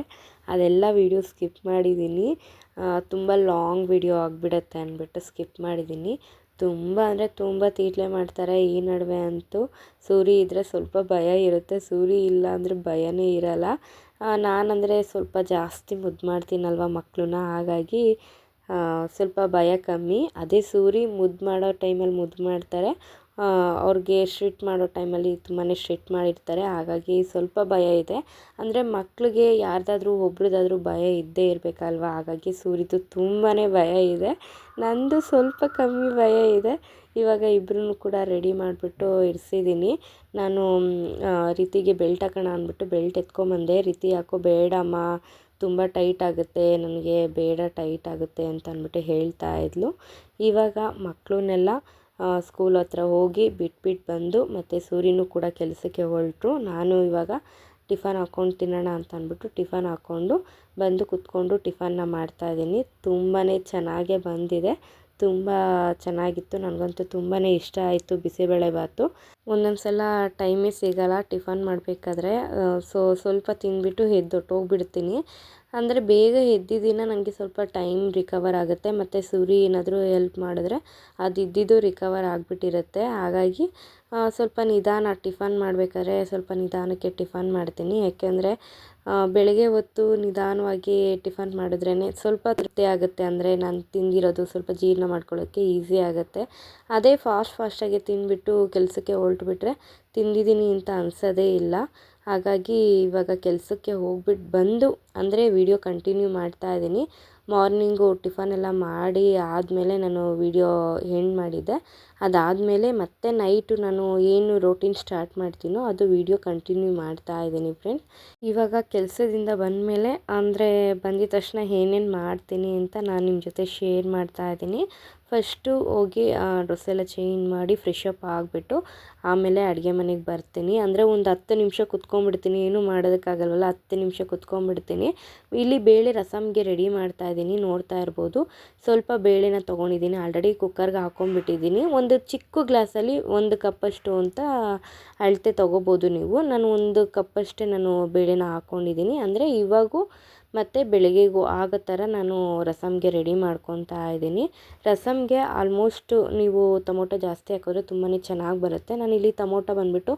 ಅದೆಲ್ಲ ವೀಡಿಯೋ ಸ್ಕಿಪ್ ಮಾಡಿದ್ದೀನಿ. ತುಂಬ ಲಾಂಗ್ ವಿಡಿಯೋ ಆಗಿಬಿಡತ್ತೆ ಅಂದ್ಬಿಟ್ಟು ಸ್ಕಿಪ್ ಮಾಡಿದ್ದೀನಿ. ತುಂಬ ಅಂದರೆ ತುಂಬ ತೀಟ್ಲೆ ಮಾಡ್ತಾರೆ ಈ ನಡುವೆ ಅಂತೂ. ಸೂರಿ ಇದ್ದರೆ ಸ್ವಲ್ಪ ಭಯ ಇರುತ್ತೆ, ಸೂರಿ ಇಲ್ಲ ಅಂದರೆ ಭಯನೇ ಇರಲ್ಲ. ನಾನಂದರೆ ಸ್ವಲ್ಪ ಜಾಸ್ತಿ ಮುದ್ದು ಮಾಡ್ತೀನಲ್ವ ಮಕ್ಕಳನ್ನ ಹಾಗಾಗಿ ಸ್ವಲ್ಪ ಭಯ ಕಮ್ಮಿ. ಅದೇ ಸೂರಿ ಮುದ್ದು ಮಾಡೋ ಟೈಮಲ್ಲಿ ಮುದ್ದು ಮಾಡ್ತಾರೆ. ಅವ್ರಿಗೆ ಸ್ಟ್ರಿಟ್ ಮಾಡೋ ಟೈಮಲ್ಲಿ ತುಂಬಾ ಸ್ಟ್ರಿಟ್ ಮಾಡಿರ್ತಾರೆ. ಹಾಗಾಗಿ ಸ್ವಲ್ಪ ಭಯ ಇದೆ. ಅಂದರೆ ಮಕ್ಳಿಗೆ ಯಾರ್ದಾದ್ರೂ ಒಬ್ರದ್ದಾದ್ರೂ ಭಯ ಇದ್ದೇ ಇರಬೇಕಲ್ವಾ? ಹಾಗಾಗಿ ಸೂರಿದು ತುಂಬಾ ಭಯ ಇದೆ. ನಂದು ಸ್ವಲ್ಪ ಕಮ್ಮಿ ಭಯ ಇದೆ. ಇವಾಗ ಇಬ್ಬರೂ ಕೂಡ ರೆಡಿ ಮಾಡಿಬಿಟ್ಟು ಇರಿಸಿದ್ದೀನಿ ನಾನು ರೀತಿಗೆ ಬೆಲ್ಟ್ ಹಾಕೋಣ ಅಂದ್ಬಿಟ್ಟು ಬೆಲ್ಟ್ ಎತ್ಕೊಂಬಂದೆ. ರೀತಿ ಯಾಕೋ ಬೇಡಮ್ಮ. ತುಂಬ ಟೈಟ್ ಆಗುತ್ತೆ, ನನಗೆ ಬೇಡ ಟೈಟ್ ಆಗುತ್ತೆ ಅಂತ ಅಂದ್ಬಿಟ್ಟು ಹೇಳ್ತಾ ಇದ್ಲು. ಇವಾಗ ಮಕ್ಕಳನ್ನೆಲ್ಲ ಸ್ಕೂಲ್ ಹತ್ರ ಹೋಗಿ ಬಿಟ್ಬಿಟ್ಟು ಬಂದು ಮತ್ತು ಸೂರ್ಯನೂ ಕೂಡ ಕೆಲಸಕ್ಕೆ ಹೊರಟರು. ನಾನು ಇವಾಗ ಟಿಫನ್ ಹಾಕ್ಕೊಂಡು ತಿನ್ನೋಣ ಅಂತ ಅಂದ್ಬಿಟ್ಟು ಟಿಫನ್ ಹಾಕ್ಕೊಂಡು ಬಂದು ಕುತ್ಕೊಂಡು ಟಿಫನ್ನ ಮಾಡ್ತಾಯಿದ್ದೀನಿ ತುಂಬಾ ಚೆನ್ನಾಗೇ ಬಂದಿದೆ. ತುಂಬ ಚೆನ್ನಾಗಿತ್ತು. ನನಗಂತೂ ತುಂಬಾ ಇಷ್ಟ ಆಯಿತು ಬಿಸಿಬೇಳೆಭಾತು ಒಂದೊಂದು ಸಲ ಟೈಮೇ ಸಿಗೋಲ್ಲ, ಟಿಫನ್ ಮಾಡಬೇಕಾದ್ರೆ. ಸೊ, ಸ್ವಲ್ಪ ತಿಂದುಬಿಟ್ಟು ಎದ್ದೊಟ್ಟೋಗ್ಬಿಡ್ತೀನಿ ಅಂದರೆ ಬೇಗ ಎದ್ದಿದ್ದಿನ ನನಗೆ ಸ್ವಲ್ಪ ಟೈಮ್ ರಿಕವರ್ ಆಗುತ್ತೆ. ಮತ್ತು ಸೂರಿ ಏನಾದರೂ ಹೆಲ್ಪ್ ಮಾಡಿದ್ರೆ ಅದು ಇದ್ದಿದ್ದು ರಿಕವರ್ ಆಗಿಬಿಟ್ಟಿರುತ್ತೆ. ಹಾಗಾಗಿ ಸ್ವಲ್ಪ ನಿಧಾನ ಟಿಫನ್ ಮಾಡಬೇಕಾದ್ರೆ ಸ್ವಲ್ಪ ನಿಧಾನಕ್ಕೆ ಟಿಫನ್ ಮಾಡ್ತೀನಿ. ಯಾಕೆಂದರೆ ಬೆಳಗ್ಗೆ ಹೊತ್ತು ನಿಧಾನವಾಗಿ ಟಿಫನ್ ಮಾಡಿದ್ರೇ ಸ್ವಲ್ಪ ತೃಪ್ತಿ ಆಗುತ್ತೆ ಅಂದರೆ ನಾನು ತಿಂದಿರೋದು ಸ್ವಲ್ಪ ಜೀರ್ಣ ಮಾಡ್ಕೊಳ್ಳೋಕ್ಕೆ ಈಸಿ ಆಗುತ್ತೆ. ಅದೇ ಫಾಸ್ಟ್ ಫಾಸ್ಟಾಗಿ ತಿಂದ್ಬಿಟ್ಟು ಕೆಲಸಕ್ಕೆ ಹೊರಟ್ಬಿಟ್ರೆ ತಿಂದಿದ್ದೀನಿ ಅಂತ ಅನಿಸೋದೇ ಇಲ್ಲ. ಹಾಗಾಗಿ ಇವಾಗ ಕೆಲಸಕ್ಕೆ ಹೋಗ್ಬಿಟ್ಟು ಬಂದು ಅಂದರೆ ವಿಡಿಯೋ ಕಂಟಿನ್ಯೂ ಮಾಡ್ತಾ ಇದ್ದೀನಿ. ಮಾರ್ನಿಂಗು ಟಿಫನ್ ಎಲ್ಲ ಮಾಡಿ ಆದಮೇಲೆ ನಾನು ವಿಡಿಯೋ ಎಂಡ್ ಮಾಡಿದ್ದೆ. ಅದಾದಮೇಲೆ ಮತ್ತೆ ನೈಟು ನಾನು ಏನು ರೋಟೀನ್ ಸ್ಟಾರ್ಟ್ ಮಾಡ್ತೀನೋ ಅದು ವಿಡಿಯೋ ಕಂಟಿನ್ಯೂ ಮಾಡ್ತಾ ಇದ್ದೀನಿ ಫ್ರೆಂಡ್ಸ್ ಇವಾಗ ಕೆಲಸದಿಂದ ಬಂದಮೇಲೆ ಅಂದರೆ ಬಂದಿದ ತಕ್ಷಣ ಏನೇನು ಮಾಡ್ತೀನಿ ಅಂತ ನಾನು ನಿಮ್ಮ ಜೊತೆ ಶೇರ್ ಮಾಡ್ತಾ ಇದ್ದೀನಿ. ಫಸ್ಟು ಹೋಗಿ ಡ್ರೆಸ್ ಎಲ್ಲ ಚೇಂಜ್ ಮಾಡಿ ಫ್ರೆಶ್ ಅಪ್ ಆಗಿಬಿಟ್ಟು ಆಮೇಲೆ ಅಡುಗೆ ಮನೆಗೆ ಬರ್ತೀನಿ. ಅಂದರೆ ಒಂದು ಹತ್ತು ನಿಮಿಷ ಕುತ್ಕೊಂಡ್ಬಿಡ್ತೀನಿ. ಏನೂ ಮಾಡೋದಕ್ಕಾಗಲ್ವಲ್ಲ, ಹತ್ತು ನಿಮಿಷ ಕುತ್ಕೊಂಡ್ಬಿಡ್ತೀನಿ. ಇಲ್ಲಿ ಬೇಳೆ ರಸಮ್ಗೆ ರೆಡಿ ಮಾಡ್ತಾ ಇದ್ದೀನಿ, ನೋಡ್ತಾ ಇರ್ಬೋದು. ಸ್ವಲ್ಪ ಬೇಳೆನ ತೊಗೊಂಡಿದ್ದೀನಿ. ಆಲ್ರೆಡಿ ಕುಕ್ಕರ್ಗೆ ಹಾಕೊಂಡ್ಬಿಟ್ಟಿದ್ದೀನಿ. ಒಂದು ಚಿಕ್ಕ ಗ್ಲಾಸಲ್ಲಿ ಒಂದು ಕಪ್ಪಷ್ಟು ಅಂತ ಅಳತೆ ತೊಗೋಬೋದು ನೀವು. ನಾನು ಒಂದು ಕಪ್ಪಷ್ಟೇ ನಾನು ಬೇಳೆನ ಹಾಕ್ಕೊಂಡಿದ್ದೀನಿ ಅಂದರೆ ಇವಾಗೂ ಮತ್ತು ಬೆಳಗ್ಗೆಗೂ ಆಗೋ ಥರ ನಾನು ರಸಮ್ಗೆ ರೆಡಿ ಮಾಡ್ಕೊತಾ ಇದ್ದೀನಿ. ರಸಮ್ಗೆ ಆಲ್ಮೋಸ್ಟ್ ನೀವು ಟೊಮೊಟೊ ಜಾಸ್ತಿ ಹಾಕಿದ್ರೆ ತುಂಬಾ ಚೆನ್ನಾಗಿ ಬರುತ್ತೆ. ನಾನಿಲ್ಲಿ ಟೊಮೊಟೊ ಬಂದುಬಿಟ್ಟು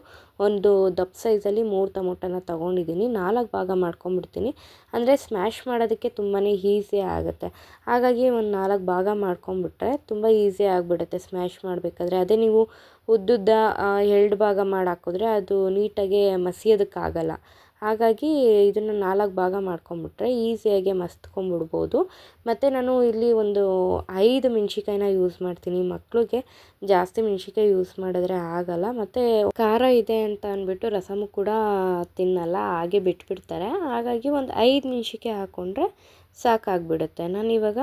ಒಂದು ದಪ್ಪ ಸೈಜಲ್ಲಿ ಮೂರು ಟೊಮೊಟೊನ ತೊಗೊಂಡಿದ್ದೀನಿ. ನಾಲ್ಕು ಭಾಗ ಮಾಡ್ಕೊಂಬಿಡ್ತೀನಿ ಅಂದರೆ ಸ್ಮ್ಯಾಶ್ ಮಾಡೋದಕ್ಕೆ ತುಂಬಾ ಈಸಿ ಆಗುತ್ತೆ. ಹಾಗಾಗಿ ಒಂದು ನಾಲ್ಕು ಭಾಗ ಮಾಡ್ಕೊಂಬಿಟ್ರೆ ತುಂಬ ಈಸಿ ಆಗಿಬಿಡುತ್ತೆ ಸ್ಮ್ಯಾಶ್ ಮಾಡಬೇಕಾದ್ರೆ. ಅದೇ ನೀವು ಉದ್ದುದ್ದ ಎರಡು ಭಾಗ ಮಾಡಿ ಹಾಕಿದ್ರೆ ಅದು ನೀಟಾಗಿ ಮಸಿಯೋದಕ್ಕಾಗಲ್ಲ. ಹಾಗಾಗಿ ಇದನ್ನು ನಾಲ್ಕು ಭಾಗ ಮಾಡ್ಕೊಂಬಿಟ್ರೆ ಈಸಿಯಾಗಿ ಮಸ್ತ್ಕೊಂಬಿಡ್ಬೋದು. ಮತ್ತು ನಾನು ಇಲ್ಲಿ ಒಂದು ಐದು ಮೆಣ್ಸಿಕಾಯಿನ ಯೂಸ್ ಮಾಡ್ತೀನಿ. ಮಕ್ಕಳಿಗೆ ಜಾಸ್ತಿ ಮೆಣ್ಸಿಕಾಯಿ ಯೂಸ್ ಮಾಡಿದ್ರೆ ಆಗಲ್ಲ. ಮತ್ತು ಖಾರ ಇದೆ ಅಂತ ಅಂದ್ಬಿಟ್ಟು ರಸಮು ಕೂಡ ತಿನ್ನಲ್ಲ, ಹಾಗೆ ಬಿಟ್ಬಿಡ್ತಾರೆ. ಹಾಗಾಗಿ ಒಂದು ಐದು ಮೆಣ್ಸಿಕಾಯಿ ಹಾಕ್ಕೊಂಡ್ರೆ ಸಾಕಾಗ್ಬಿಡುತ್ತೆ. ನಾನು ಇವಾಗ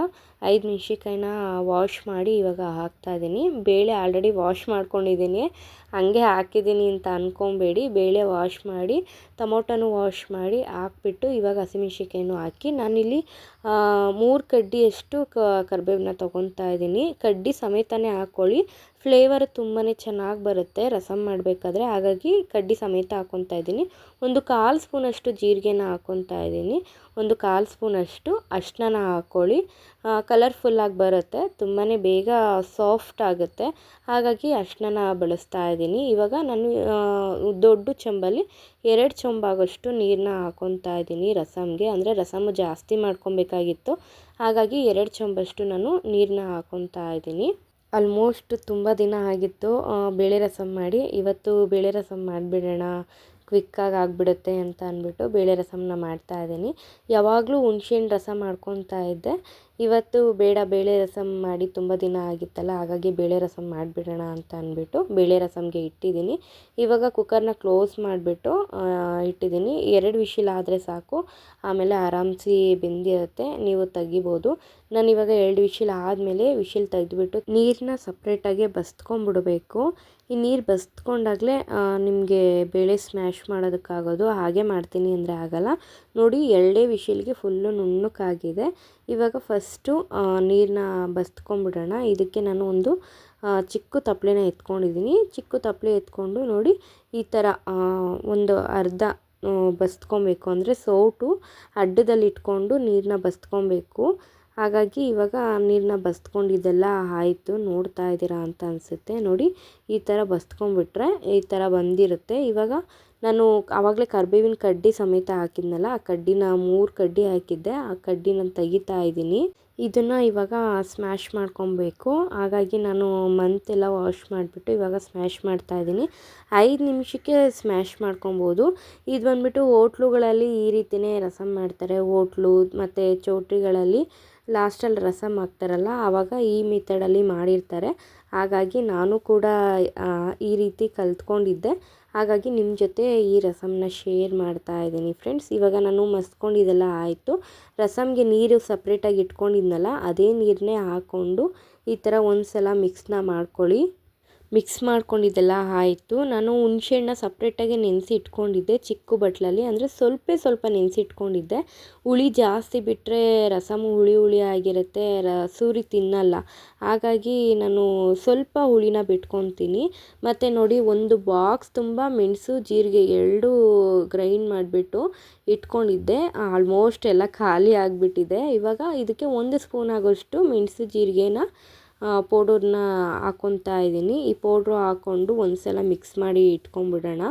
ಐದು ಮೆಣ್ಸಿಕಾಯಿನ ವಾಶ್ ಮಾಡಿ ಇವಾಗ ಹಾಕ್ತಾಯಿದ್ದೀನಿ ಬೇಳೆ ಆಲ್ರೆಡಿ ವಾಶ್ ಮಾಡ್ಕೊಂಡಿದ್ದೀನಿ ಹಾಗೆ ಹಾಕಿದ್ದೀನಿ ಅಂತ ಅಂದ್ಕೊಬೇಡಿ ಬೇಳೆ ವಾಶ್ ಮಾಡಿ, ಟೊಮೊಟೊನೂ ವಾಶ್ ಮಾಡಿ ಹಾಕ್ಬಿಟ್ಟು ಇವಾಗ ಹಸಿಮೆಣ್ಸಿಕಾಯಿನೂ ಹಾಕಿ ನಾನಿಲ್ಲಿ ಮೂರು ಕಡ್ಡಿಯಷ್ಟು ಕರ್ಬೇವನ್ನ ತೊಗೊತಾ ಇದ್ದೀನಿ ಕಡ್ಡಿ ಸಮೇತನೇ ಹಾಕ್ಕೊಳ್ಳಿ ಫ್ಲೇವರ್ ತುಂಬಾ ಚೆನ್ನಾಗಿ ಬರುತ್ತೆ ರಸಮ್ ಮಾಡಬೇಕಾದ್ರೆ. ಹಾಗಾಗಿ ಕಡ್ಡಿ ಸಮೇತ ಹಾಕ್ಕೊತಾ ಇದ್ದೀನಿ. ಒಂದು ಕಾಲು ಸ್ಪೂನಷ್ಟು ಜೀರಿಗೆನ ಹಾಕ್ಕೊತಾ ಇದ್ದೀನಿ. ಒಂದು ಕಾಲು ಸ್ಪೂನಷ್ಟು ಅಷ್ಟನ್ನ ಹಾಕ್ಕೊಳ್ಳಿ ಕಲರ್ಫುಲ್ಲಾಗಿ ಬರುತ್ತೆ. ತುಂಬಾ ಬೇಗ ಸಾಫ್ಟ್ ಆಗುತ್ತೆ. ಹಾಗಾಗಿ ಅಷ್ಟನ್ನ ಬಳಸ್ತಾ ಇದ್ದೀನಿ. ಇವಾಗ ನಾನು ದೊಡ್ಡ ಚೊಂಬಲ್ಲಿ ಎರಡು ಚೊಂಬಾಗಷ್ಟು ನೀರನ್ನ ಹಾಕ್ಕೊತಾ ಇದ್ದೀನಿ ರಸಮ್ಗೆ ಅಂದರೆ ರಸಮ್ ಜಾಸ್ತಿ ಮಾಡ್ಕೊಬೇಕಾಗಿತ್ತು. ಹಾಗಾಗಿ ಎರಡು ಚೊಂಬಷ್ಟು ನಾನು ನೀರನ್ನ ಹಾಕ್ಕೊತಾ ಇದ್ದೀನಿ. ಆಲ್ಮೋಸ್ಟ್ ತುಂಬ ದಿನ ಆಗಿತ್ತು. ಬೇಳೆ ರಸಮ್ ಮಾಡಿ, ಇವತ್ತು ಬೇಳೆ ರಸಮ್ ಮಾಡಿಬಿಡೋಣ ಕ್ವಿಕ್ಕಾಗಿ ಆಗಿಬಿಡುತ್ತೆ ಅಂತ ಅಂದ್ಬಿಟ್ಟು ಬೇಳೆ ರಸಮ್ನ ಮಾಡ್ತಾ ಇದ್ದೀನಿ. ಯಾವಾಗಲೂ ಹುಣ್ಸೆಹಣ್ಣು ರಸ ಮಾಡ್ಕೊತಾ ಇದ್ದೆ. ಇವತ್ತು ಬೇಡ ಬೇಳೆ ರಸಮ್ ಮಾಡಿ ತುಂಬ ದಿನ ಆಗಿತ್ತಲ್ಲ, ಹಾಗಾಗಿ ಬೇಳೆ ರಸಮ್ ಮಾಡಿಬಿಡೋಣ ಅಂತ ಅಂದ್ಬಿಟ್ಟು ಬೇಳೆ ರಸಮ್ಗೆ ಇಟ್ಟಿದ್ದೀನಿ. ಇವಾಗ ಕುಕ್ಕರ್ನ ಕ್ಲೋಸ್ ಮಾಡಿಬಿಟ್ಟು ಇಟ್ಟಿದ್ದೀನಿ. ಎರಡು ವಿಶಿಲ್ ಆದರೆ ಸಾಕು, ಆಮೇಲೆ ಆರಾಮ್ಸಿ ಬೆಂದಿರುತ್ತೆ, ನೀವು ತೆಗಿಬೋದು. ನಾನು ಇವಾಗ ಎರಡು ವಿಶಿಲ್ ಆದಮೇಲೆ ವಿಶಿಲ್ ತೆಗೆದುಬಿಟ್ಟು ನೀರನ್ನ ಸಪ್ರೇಟಾಗಿ ಬಸ್ತ್ಕೊಂಡ್ಬಿಡಬೇಕು. ಈ ನೀರು ಬಸ್ತ್ಕೊಂಡಾಗಲೇ ನಿಮಗೆ ಬೇಳೆ ಸ್ಮ್ಯಾಶ್ ಮಾಡೋದಕ್ಕಾಗೋದು, ಹಾಗೆ ಮಾಡ್ತೀನಿ ಅಂದರೆ ಆಗಲ್ಲ. ನೋಡಿ, ಎರಡೇ ವಿಶಿಲ್ಗೆ ಫುಲ್ಲು ನುಣ್ಣಕ್ಕಾಗಿದೆ ಇವಾಗ ಫಸ್ಟು ನೀರನ್ನ ಬಸ್ತ್ಕೊಂಡ್ಬಿಡೋಣ. ಇದಕ್ಕೆ ನಾನು ಒಂದು ಚಿಕ್ಕ ತಪ್ಪಲೆನ ಎತ್ಕೊಂಡಿದ್ದೀನಿ. ಚಿಕ್ಕ ತಪ್ಪಲೆ ಎತ್ಕೊಂಡು ನೋಡಿ, ಈ ಥರ ಒಂದು ಅರ್ಧ ಬಸ್ತ್ಕೊಬೇಕು. ಅಂದರೆ ಸೌಟು ಅಡ್ಡದಲ್ಲಿ ಇಟ್ಕೊಂಡು ನೀರನ್ನ ಬಸ್ತ್ಕೊಬೇಕು. ಹಾಗಾಗಿ ಇವಾಗ ನೀರನ್ನ ಬಸ್ದ್ಕೊಂಡಿದ್ದೆಲ್ಲ ಆಯಿತು, ನೋಡ್ತಾ ಇದ್ದೀರಾ ಅಂತ ಅನಿಸುತ್ತೆ. ನೋಡಿ, ಈ ಥರ ಬಸ್ದ್ಕೊಂಡ್ಬಿಟ್ರೆ ಈ ಥರ ಬಂದಿರುತ್ತೆ. ಇವಾಗ ನಾನು ಆವಾಗಲೇ ಕರ್ಬೇವಿನ ಕಡ್ಡಿ ಸಮೇತ ಹಾಕಿದ್ನಲ್ಲ, ಆ ಕಡ್ಡಿನ ಮೂರು ಕಡ್ಡಿ ಹಾಕಿದ್ದೆ. ಆ ಕಡ್ಡಿನ ತೆಗಿತಾ ಇದ್ದೀನಿ. ಇದನ್ನು ಇವಾಗ ಸ್ಮ್ಯಾಶ್ ಮಾಡ್ಕೊಬೇಕು. ಹಾಗಾಗಿ ನಾನು ಮಂತೆಲ್ಲ ವಾಶ್ ಮಾಡಿಬಿಟ್ಟು ಇವಾಗ ಸ್ಮ್ಯಾಶ್ ಮಾಡ್ತಾ ಇದ್ದೀನಿ. ಐದು ನಿಮಿಷಕ್ಕೆ ಸ್ಮ್ಯಾಶ್ ಮಾಡ್ಕೊಬೋದು. ಇದು ಬಂದುಬಿಟ್ಟು ಹೋಟ್ಲುಗಳಲ್ಲಿ ಈ ರೀತಿಯೇ ರಸಮ್ ಮಾಡ್ತಾರೆ. ಹೋಟ್ಲು ಮತ್ತು ಚೌಟ್ರಿಗಳಲ್ಲಿ ಲಾಸ್ಟಲ್ಲಿ ರಸಮ್ ಹಾಕ್ತಾರಲ್ಲ ಆವಾಗ ಈ ಮೆಥಡಲ್ಲಿ ಮಾಡಿರ್ತಾರೆ. ಹಾಗಾಗಿ ನಾನು ಕೂಡ ಈ ರೀತಿ ಕಲ್ತ್ಕೊಂಡಿದ್ದೆ. ಹಾಗಾಗಿ ನಿಮ್ಮ ಜೊತೆ ಈ ರಸಮನ್ನ ಶೇರ್ ಮಾಡ್ತಾ ಇದ್ದೀನಿ ಫ್ರೆಂಡ್ಸ್ ಇವಾಗ ನಾನು ಮಸ್ತ್ಕೊಂಡಿದ್ದೆಲ್ಲ ಆಯಿತು. ರಸಮ್ಗೆ ನೀರು ಸಪ್ರೇಟಾಗಿ ಇಟ್ಕೊಂಡಿದ್ನಲ್ಲ, ಅದೇ ನೀರನ್ನೇ ಹಾಕ್ಕೊಂಡು ಈ ಥರ ಒಂದು ಸಲ ಮಿಕ್ಸ್ನ ಮಾಡ್ಕೊಳ್ಳಿ. ಮಿಕ್ಸ್ ಮಾಡ್ಕೊಂಡಿದ್ದೆಲ್ಲ ಆಯಿತು. ನಾನು ಹುಣ್ಸೆಹಣ್ಣ ಸಪ್ರೇಟಾಗಿ ನೆನೆಸಿ ಇಟ್ಕೊಂಡಿದ್ದೆ ಚಿಕ್ಕ ಬಟ್ಲಲ್ಲಿ. ಅಂದರೆ ಸ್ವಲ್ಪ ಸ್ವಲ್ಪ ನೆನೆಸಿ ಇಟ್ಕೊಂಡಿದ್ದೆ ಹುಳಿ ಜಾಸ್ತಿ ಬಿಟ್ಟರೆ ರಸಮು ಹುಳಿ ಹುಳಿ ಆಗಿರುತ್ತೆ, ರ ಸೂರಿ ತಿನ್ನಲ್ಲ. ಹಾಗಾಗಿ ನಾನು ಸ್ವಲ್ಪ ಹುಳಿನ ಬಿಟ್ಕೊತೀನಿ. ಮತ್ತು ನೋಡಿ ಒಂದು ಬಾಕ್ಸ್ ತುಂಬ ಮೆಣಸು, ಜೀರಿಗೆ ಎರಡೂ ಗ್ರೈಂಡ್ ಮಾಡಿಬಿಟ್ಟು ಇಟ್ಕೊಂಡಿದ್ದೆ. ಆಲ್ಮೋಸ್ಟ್ ಎಲ್ಲ ಖಾಲಿ ಆಗಿಬಿಟ್ಟಿದೆ. ಇವಾಗ ಇದಕ್ಕೆ ಒಂದು ಸ್ಪೂನ್ ಆಗೋಷ್ಟು ಮೆಣಸು, ಜೀರಿಗೆನ ಪೌಡರ್ನ ಹಾಕ್ಕೊತಾ ಇದ್ದೀನಿ. ಈ ಪೌಡ್ರು ಹಾಕ್ಕೊಂಡು ಒಂದ್ಸಲ ಮಿಕ್ಸ್ ಮಾಡಿ ಇಟ್ಕೊಂಡ್ಬಿಡೋಣ.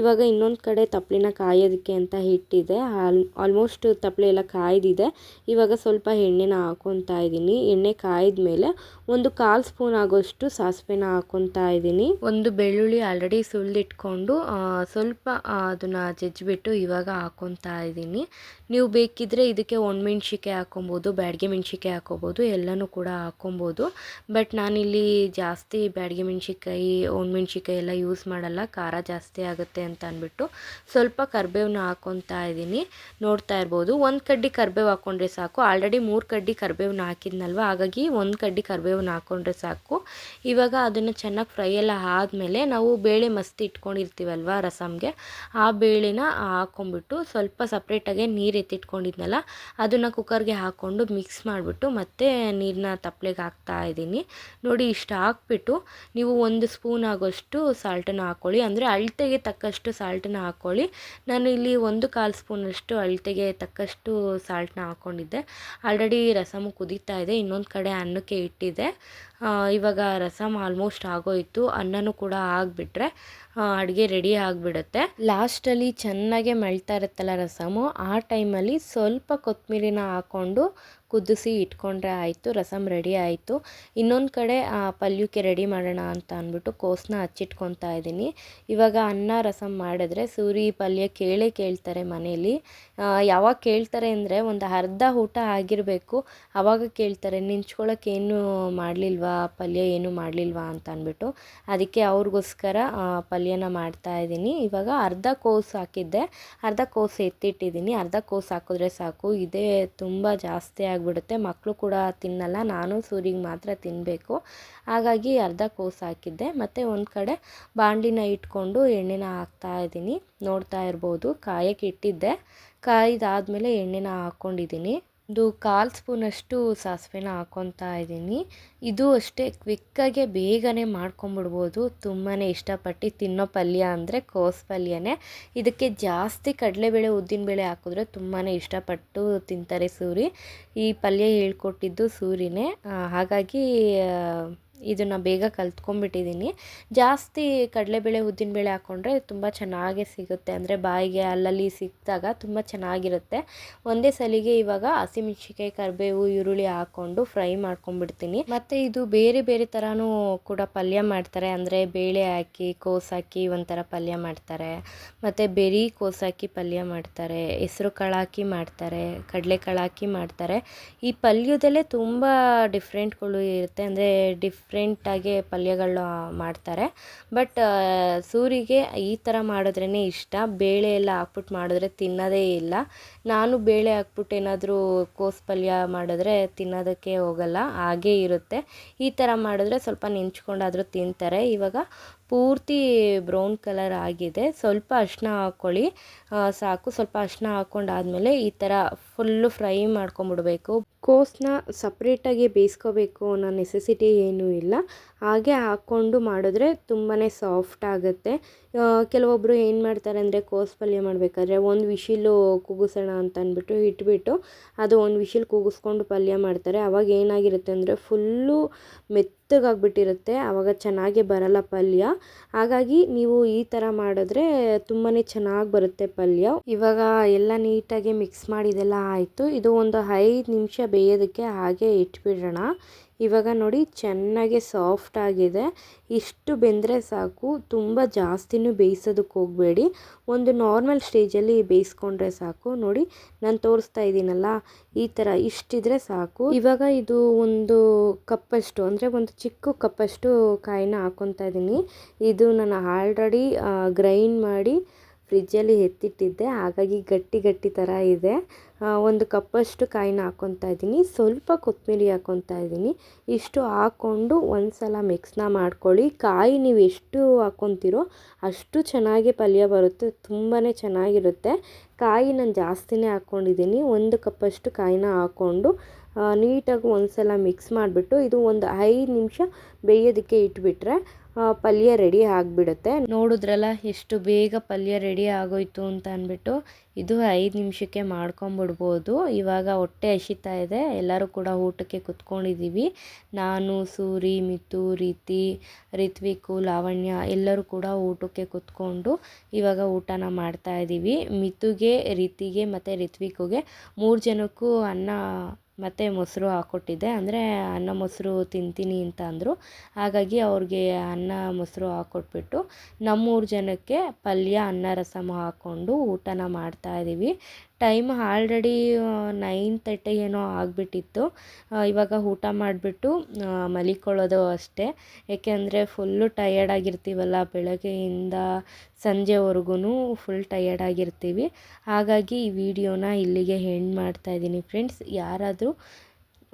ಇವಾಗ ಇನ್ನೊಂದು ಕಡೆ ತಪ್ಪಲಿನ ಕಾಯೋದಕ್ಕೆ ಅಂತ ಹಿಟ್ಟಿದೆ. ಆಲ್ ಆಲ್ಮೋಸ್ಟ್ ತಪ್ಪಲೆ ಎಲ್ಲ ಕಾಯ್ದಿದೆ. ಇವಾಗ ಸ್ವಲ್ಪ ಎಣ್ಣೆನ ಹಾಕ್ಕೊತಾ ಇದ್ದೀನಿ. ಎಣ್ಣೆ ಕಾಯಿದ ಮೇಲೆ ಒಂದು ಕಾಲು ಸ್ಪೂನ್ ಆಗೋಷ್ಟು ಸಾಸಿವೆನ ಹಾಕ್ಕೊತಾ ಇದ್ದೀನಿ. ಒಂದು ಬೆಳ್ಳುಳ್ಳಿ ಆಲ್ರೆಡಿ ಸುಲಿದಿಟ್ಕೊಂಡು ಸ್ವಲ್ಪ ಅದನ್ನು ಜಜ್ಜಿಬಿಟ್ಟು ಇವಾಗ ಹಾಕ್ಕೊತಾ ಇದ್ದೀನಿ. ನೀವು ಬೇಕಿದ್ದರೆ ಇದಕ್ಕೆ ಒಣಮೆಣ್ಸಿಕಾಯಿ ಹಾಕ್ಕೊಬೋದು ಬ್ಯಾಡಗೆ ಮೆಣ್ಸಿಕಾಯಿ ಹಾಕ್ಕೊಬೋದು ಎಲ್ಲನೂ ಕೂಡ ಹಾಕೊಬೋದು ಬಟ್ ನಾನಿಲ್ಲಿ ಜಾಸ್ತಿ ಬ್ಯಾಡಗೆ ಮೆಣ್ಸಿಕಾಯಿ ಒಣಮೆಣ್ಸಿಕಾಯಿ ಎಲ್ಲ ಯೂಸ್ ಮಾಡಲ್ಲ, ಖಾರ ಜಾಸ್ತಿ ಆಗುತ್ತೆ ಅಂತ ಅಂದ್ಬಿಟ್ಟು ಸ್ವಲ್ಪ ಕರ್ಬೇವನ್ನ ಹಾಕ್ಕೊತಾ ಇದ್ದೀನಿ. ನೋಡ್ತಾ ಇರ್ಬೋದು. ಒಂದು ಕಡ್ಡಿ ಕರ್ಬೇವು ಹಾಕ್ಕೊಂಡ್ರೆ ಸಾಕು. ಆಲ್ರೆಡಿ ಮೂರು ಕಡ್ಡಿ ಕರ್ಬೇವನ್ನ ಹಾಕಿದ್ನಲ್ವ? ಹಾಗಾಗಿ ಒಂದು ಕಡ್ಡಿ ಕರ್ಬೇವನ್ನ ಹಾಕ್ಕೊಂಡ್ರೆ ಸಾಕು. ಇವಾಗ ಅದನ್ನು ಚೆನ್ನಾಗಿ ಫ್ರೈ ಎಲ್ಲ ಆದಮೇಲೆ ನಾವು ಬೇಳೆ ಮಸ್ತಿ ಇಟ್ಕೊಂಡಿರ್ತೀವಲ್ವ ರಸಮ್ಗೆ, ಆ ಬೇಳೆನ ಹಾಕ್ಕೊಂಬಿಟ್ಟು ಸ್ವಲ್ಪ ಸಪ್ರೇಟಾಗಿ ನೀರು ಎತ್ತಿಟ್ಕೊಂಡಿದ್ನಲ್ಲ, ಅದನ್ನು ಕುಕ್ಕರ್ಗೆ ಹಾಕ್ಕೊಂಡು ಮಿಕ್ಸ್ ಮಾಡಿಬಿಟ್ಟು ಮತ್ತೆ ನೀರನ್ನ ತಪ್ಪಲೆಗೆ ಹಾಕ್ತಾ ಇದ್ದೀನಿ. ನೋಡಿ, ಇಷ್ಟು ಹಾಕ್ಬಿಟ್ಟು ನೀವು ಒಂದು ಸ್ಪೂನ್ ಆಗೋಷ್ಟು ಸಾಲ್ಟನ್ನು ಹಾಕ್ಕೊಳ್ಳಿ. ಅಂದರೆ ಅಳತೆಗೆ ತಕ್ಕಷ್ಟು ಸಾಲ್ಟನ್ನು ಹಾಕ್ಕೊಳ್ಳಿ. ನಾನು ಇಲ್ಲಿ ಒಂದು ಕಾಲು ಸ್ಪೂನಷ್ಟು ಅಳತೆಗೆ ತಕ್ಕಷ್ಟು ಸಾಲ್ಟನ್ನ ಹಾಕ್ಕೊಂಡಿದ್ದೆ. ಆಲ್ರೆಡಿ ರಸಮು ಕುದೀತಾ ಇದೆ. ಇನ್ನೊಂದು ಕಡೆ ಅನ್ನಕ್ಕೆ ಇಟ್ಟಿದ್ದೆ. ಇವಾಗ ರಸಮ್ ಆಲ್ಮೋಸ್ಟ್ ಆಗೋಯಿತು. ಅನ್ನನೂ ಕೂಡ ಆಗಿಬಿಟ್ರೆ ಅಡುಗೆ ರೆಡಿ ಆಗಿಬಿಡುತ್ತೆ. ಲಾಸ್ಟಲ್ಲಿ ಚೆನ್ನಾಗೆ ಮಳ್ತಾ ಇರುತ್ತಲ್ಲ ರಸಮು. ಆ ಟೈಮಲ್ಲಿ ಸ್ವಲ್ಪ ಕೊತ್ತಂಬರಿನ ಹಾಕ್ಕೊಂಡು ಕುದಿಸಿ ಇಟ್ಕೊಂಡ್ರೆ ಆಯಿತು ರಸಮ್ ರೆಡಿ ಆಯಿತು. ಇನ್ನೊಂದು ಕಡೆ ಪಲ್ಯಕ್ಕೆ ರೆಡಿ ಮಾಡೋಣ ಅಂತ ಅಂದ್ಬಿಟ್ಟು ಕೋಸನ್ನ ಹಚ್ಚಿಟ್ಕೊತಾ ಇದ್ದೀನಿ. ಇವಾಗ ಅನ್ನ ರಸಮ್ ಮಾಡಿದ್ರೆ ಸೂರಿ ಪಲ್ಯ ಕೇಳೇ ಕೇಳ್ತಾರೆ ಮನೇಲಿ. ಯಾವಾಗ ಕೇಳ್ತಾರೆ ಅಂದರೆ ಒಂದು ಅರ್ಧ ಊಟ ಆಗಿರಬೇಕು. ಆವಾಗ ಕೇಳ್ತಾರೆ ನಿಂಚ್ಕೊಳ್ಳೋಕೆ ಏನು ಮಾಡಲಿಲ್ವಾ, ಪಲ್ಯ ಏನು ಮಾಡಲಿಲ್ವಾ ಅಂತ ಅಂದ್ಬಿಟ್ಟು. ಅದಕ್ಕೆ ಅವ್ರಿಗೋಸ್ಕರ ಪಲ್ಯನ ಮಾಡ್ತಾ ಇದ್ದೀನಿ. ಇವಾಗ ಅರ್ಧ ಕೋಸು ಹಾಕಿದ್ದೆ. ಅರ್ಧ ಕೋಸು ಎತ್ತಿಟ್ಟಿದ್ದೀನಿ. ಅರ್ಧ ಕೋಸು ಹಾಕಿದ್ರೆ ಸಾಕು. ಇದೇ ತುಂಬ ಜಾಸ್ತಿ ಆಗಿಬಿಡುತ್ತೆ. ಮಕ್ಕಳು ಕೂಡ ತಿನ್ನಲ್ಲ. ನಾನು ಸೂರಿಗೆ ಮಾತ್ರ ತಿನ್ನಬೇಕು ಹಾಗಾಗಿ ಅರ್ಧ ಕೋಸು ಹಾಕಿದ್ದೆ. ಮತ್ತು ಒಂದು ಕಡೆ ಬಾಣಲಿನ ಇಟ್ಕೊಂಡು ಎಣ್ಣೆನ ಹಾಕ್ತಾ ಇದ್ದೀನಿ. ನೋಡ್ತಾ ಇರ್ಬೋದು. ಕಾಯಕ್ಕೆ ಇಟ್ಟಿದ್ದೆ. ಕಾಯ್ದಾದ್ಮೇಲೆ ಎಣ್ಣೆನ ಹಾಕ್ಕೊಂಡಿದ್ದೀನಿ ಒಂದು ಕಾಲು ಸ್ಪೂನಷ್ಟು ಸಾಸಿವೆನ ಹಾಕ್ಕೊತಾ ಇದ್ದೀನಿ. ಇದು ಅಷ್ಟೇ ಕ್ವಿಕ್ಕಾಗೆ ಬೇಗನೆ ಮಾಡ್ಕೊಂಬಿಡ್ಬೋದು. ತುಂಬಾ ಇಷ್ಟಪಟ್ಟು ತಿನ್ನೋ ಪಲ್ಯ ಅಂದರೆ ಕೋಸು ಪಲ್ಯನೇ. ಇದಕ್ಕೆ ಜಾಸ್ತಿ ಕಡಲೆಬೇಳೆ, ಉದ್ದಿನಬೇಳೆ ಹಾಕಿದ್ರೆ ತುಂಬಾ ಇಷ್ಟಪಟ್ಟು ತಿಂತಾರೆ ಸೂರಿ. ಈ ಪಲ್ಯ ಹೇಳ್ಕೊಟ್ಟಿದ್ದು ಸೂರಿನೇ. ಹಾಗಾಗಿ ಇದನ್ನು ಬೇಗ ಕಲ್ತ್ಕೊಂಡ್ಬಿಟ್ಟಿದ್ದೀನಿ ಜಾಸ್ತಿ ಕಡಲೆಬೇಳೆ ಉದ್ದಿನಬೇಳೆ ಹಾಕ್ಕೊಂಡ್ರೆ ತುಂಬ ಚೆನ್ನಾಗೇ ಸಿಗುತ್ತೆ. ಅಂದರೆ ಬಾಯಿಗೆ ಅಲ್ಲಲ್ಲಿ ಸಿಕ್ಕಿದಾಗ ತುಂಬ ಚೆನ್ನಾಗಿರುತ್ತೆ. ಒಂದೇ ಸಲಿಗೆ ಇವಾಗ ಹಸಿಮೆಣ್ಸಿಕಾಯಿ ಕರಿಬೇವು, ಈರುಳ್ಳಿ ಹಾಕ್ಕೊಂಡು ಫ್ರೈ ಮಾಡ್ಕೊಂಡ್ಬಿಡ್ತೀನಿ. ಮತ್ತು ಇದು ಬೇರೆ ಬೇರೆ ಥರನೂ ಕೂಡ ಪಲ್ಯ ಮಾಡ್ತಾರೆ. ಅಂದರೆ ಬೇಳೆ ಹಾಕಿ, ಕೋಸು ಹಾಕಿ ಒಂಥರ ಪಲ್ಯ ಮಾಡ್ತಾರೆ. ಮತ್ತು ಬೆರಿ ಕೋಸು ಹಾಕಿ ಪಲ್ಯ ಮಾಡ್ತಾರೆ. ಹೆಸರು ಕಳಾಕಿ ಮಾಡ್ತಾರೆ. ಕಡಲೆ ಕಳಾಕಿ ಮಾಡ್ತಾರೆ. ಈ ಪಲ್ಯದಲ್ಲೇ ತುಂಬ ಡಿಫ್ರೆಂಟ್ಗಳು ಇರುತ್ತೆ. ಅಂದರೆ ಡಿಫ್ರೆಂಟಾಗಿ ಪಲ್ಯಗಳು ಮಾಡ್ತಾರೆ. ಬಟ್ ಸೂರಿಗೆ ಈ ಥರ ಮಾಡಿದ್ರೇ ಇಷ್ಟ. ಬೇಳೆ ಎಲ್ಲ ಹಾಕ್ಬಿಟ್ಟು ಮಾಡಿದ್ರೆ ತಿನ್ನೋದೇ ಇಲ್ಲ. ನಾನು ಬೇಳೆ ಹಾಕ್ಬಿಟ್ಟು ಏನಾದರೂ ಕೋಸು ಪಲ್ಯ ಮಾಡಿದ್ರೆ ತಿನ್ನೋದಕ್ಕೆ ಹೋಗಲ್ಲ, ಹಾಗೇ ಇರುತ್ತೆ. ಈ ಥರ ಮಾಡಿದ್ರೆ ಸ್ವಲ್ಪ ನೆಂಚ್ಕೊಂಡಾದರೂ ತಿಂತಾರೆ. ಇವಾಗ ಪೂರ್ತಿ ಬ್ರೌನ್ ಕಲರ್ ಆಗಿದೆ. ಸ್ವಲ್ಪ ಅರಿಶಿನ ಹಾಕ್ಕೊಳ್ಳಿ. ಸಾಕು. ಸ್ವಲ್ಪ ಅರಿಶಿನ ಹಾಕ್ಕೊಂಡಾದ್ಮೇಲೆ ಈ ಥರ ಫುಲ್ಲು ಫ್ರೈ ಮಾಡ್ಕೊಂಬಿಡಬೇಕು. ಕೋಸನ್ನ ಸಪ್ರೇಟಾಗಿ ಬೇಯಿಸ್ಕೋಬೇಕು ಅನ್ನೋ ನೆಸೆಸಿಟಿ ಏನೂ ಇಲ್ಲ. ಹಾಗೆ ಹಾಕ್ಕೊಂಡು ಮಾಡಿದ್ರೆ ತುಂಬಾ ಸಾಫ್ಟ್ ಆಗುತ್ತೆ. ಕೆಲವೊಬ್ಬರು ಏನು ಮಾಡ್ತಾರೆ ಅಂದರೆ ಕೋಸು ಪಲ್ಯ ಮಾಡಬೇಕಾದ್ರೆ ಒಂದು ವಿಶಿಲು ಕೂಗಿಸೋಣ ಅಂತ ಅಂದ್ಬಿಟ್ಟು ಇಟ್ಬಿಟ್ಟು ಅದು ಒಂದು ವಿಷಲ್ ಕೂಗಿಸ್ಕೊಂಡು ಪಲ್ಯ ಮಾಡ್ತಾರೆ. ಅವಾಗ ಏನಾಗಿರುತ್ತೆ ಅಂದರೆ ಫುಲ್ಲು ಮೆತ್ತಗಾಗ್ಬಿಟ್ಟಿರುತ್ತೆ. ಆವಾಗ ಚೆನ್ನಾಗೇ ಬರಲ್ಲ ಪಲ್ಯ. ಹಾಗಾಗಿ ನೀವು ಈ ಥರ ಮಾಡಿದ್ರೆ ತುಂಬಾ ಚೆನ್ನಾಗಿ ಬರುತ್ತೆ ಪಲ್ಯ. ಇವಾಗ ಎಲ್ಲ ನೀಟಾಗಿ ಮಿಕ್ಸ್ ಮಾಡಿದೆಲ್ಲ ಆಯಿತು. ಇದು ಒಂದು ಐದು ನಿಮಿಷ ಬೇಯೋದಕ್ಕೆ ಹಾಗೆ ಇಟ್ಬಿಡೋಣ. ಇವಾಗ ನೋಡಿ ಚೆನ್ನಾಗೆ ಸಾಫ್ಟ್ ಆಗಿದೆ. ಇಷ್ಟು ಬೆಂದರೆ ಸಾಕು. ತುಂಬ ಜಾಸ್ತಿನೂ ಬೇಯಿಸೋದಕ್ಕೆ ಹೋಗಬೇಡಿ. ಒಂದು ನಾರ್ಮಲ್ ಸ್ಟೇಜಲ್ಲಿ ಬೇಯಿಸ್ಕೊಂಡ್ರೆ ಸಾಕು. ನೋಡಿ, ನಾನು ತೋರಿಸ್ತಾ ಇದ್ದೀನಲ್ಲ, ಈ ಥರ ಇಷ್ಟಿದ್ರೆ ಸಾಕು. ಇವಾಗ ಇದು ಒಂದು ಕಪ್ಪಷ್ಟು, ಅಂದರೆ ಒಂದು ಚಿಕ್ಕ ಕಪ್ಪಷ್ಟು ಕಾಯಿನ ಹಾಕ್ಕೊತಾ ಇದ್ದೀನಿ. ಇದು ನಾನು ಆಲ್ರೆಡಿ ಗ್ರೈಂಡ್ ಮಾಡಿ ಫ್ರಿಜ್ಜಲ್ಲಿ ಎತ್ತಿಟ್ಟಿದ್ದೆ. ಹಾಗಾಗಿ ಗಟ್ಟಿ ಗಟ್ಟಿ ಥರ ಇದೆ. ಒಂದು ಕಪ್ಪಷ್ಟು ಕಾಯಿನ ಹಾಕ್ಕೊತಾ ಇದ್ದೀನಿ. ಸ್ವಲ್ಪ ಕೊತ್ತಂಬರಿ ಹಾಕ್ಕೊತಾ ಇದ್ದೀನಿ. ಇಷ್ಟು ಹಾಕ್ಕೊಂಡು ಒಂದು ಸಲ ಮಿಕ್ಸ್ನ ಮಾಡ್ಕೊಳ್ಳಿ. ಕಾಯಿ ನೀವು ಎಷ್ಟು ಹಾಕ್ಕೊತೀರೋ ಅಷ್ಟು ಚೆನ್ನಾಗಿ ಪಲ್ಯ ಬರುತ್ತೆ. ತುಂಬಾ ಚೆನ್ನಾಗಿರುತ್ತೆ. ಕಾಯಿ ನಾನು ಜಾಸ್ತಿನೇ ಹಾಕ್ಕೊಂಡಿದ್ದೀನಿ ಒಂದು ಕಪ್ಪಷ್ಟು ಕಾಯಿನ ಹಾಕ್ಕೊಂಡು ನೀಟಾಗಿ ಒಂದು ಸಲ ಮಿಕ್ಸ್ ಮಾಡಿಬಿಟ್ಟು ಇದು ಒಂದು ಐದು ನಿಮಿಷ ಬೇಯೋದಕ್ಕೆ ಇಟ್ಬಿಟ್ರೆ ಪಲ್ಯ ರೆಡಿ ಆಗಿಬಿಡುತ್ತೆ. ನೋಡಿದ್ರಲ್ಲ, ಎಷ್ಟು ಬೇಗ ಪಲ್ಯ ರೆಡಿ ಆಗೋಯ್ತು ಅಂತ ಅಂದ್ಬಿಟ್ಟು ಇದು ಐದು ನಿಮಿಷಕ್ಕೆ ಮಾಡ್ಕೊಂಬಿಡ್ಬೋದು. ಇವಾಗ ಹೊಟ್ಟೆ ಹಸಿತಾ ಇದೆ. ಎಲ್ಲರೂ ಕೂಡ ಊಟಕ್ಕೆ ಕುತ್ಕೊಂಡಿದ್ದೀವಿ. ನಾನು, ಸೂರಿ ಮಿತು ರೀತಿ, ರಿತ್ವಿಕು, ಲಾವಣ್ಯ ಎಲ್ಲರೂ ಕೂಡ ಊಟಕ್ಕೆ ಕುತ್ಕೊಂಡು ಇವಾಗ ಊಟನ ಮಾಡ್ತಾ ಇದ್ದೀವಿ ಮಿತುಗೆ ರೀತಿಗೆ ಮತ್ತು ರಿತ್ವಿಕುಗೆ ಮೂರು ಜನಕ್ಕೂ ಅನ್ನ ಮತ್ತು ಮೊಸರು ಹಾಕ್ಕೊಟ್ಟಿದ್ದೆ ಅಂದರೆ ಅನ್ನ ಮೊಸರು ತಿಂತೀನಿ ಅಂತ ಅಂದರು. ಹಾಗಾಗಿ ಅವ್ರಿಗೆ ಅನ್ನ ಮೊಸರು ಹಾಕ್ಕೊಟ್ಬಿಟ್ಟು ನಮ್ಮೂರು ಜನಕ್ಕೆ ಪಲ್ಯ, ಅನ್ನ ರಸಮ್ ಹಾಕ್ಕೊಂಡು ಊಟನ ಮಾಡ್ತಾ ಇದ್ದೀವಿ ಟೈಮ್ ಆಲ್ರೆಡಿ ನೈನ್ ತರ್ಟಿ ಏನೋ ಆಗಿಬಿಟ್ಟಿತ್ತು. ಇವಾಗ ಊಟ ಮಾಡಿಬಿಟ್ಟು ಮಲಿಕೊಳ್ಳೋದು ಅಷ್ಟೇ. ಏಕೆಂದರೆ ಫುಲ್ಲು ಟಯರ್ಡ್ ಆಗಿರ್ತೀವಲ್ಲ ಬೆಳಗ್ಗೆಯಿಂದ ಸಂಜೆವರೆಗೂ ಫುಲ್ ಟಯರ್ಡ್ ಆಗಿರ್ತೀವಿ. ಹಾಗಾಗಿ ಈ ವಿಡಿಯೋನ ಇಲ್ಲಿಗೆ ಹೆಂಡ್ ಮಾಡ್ತಾ ಇದ್ದೀನಿ ಫ್ರೆಂಡ್ಸ್ ಯಾರಾದರೂ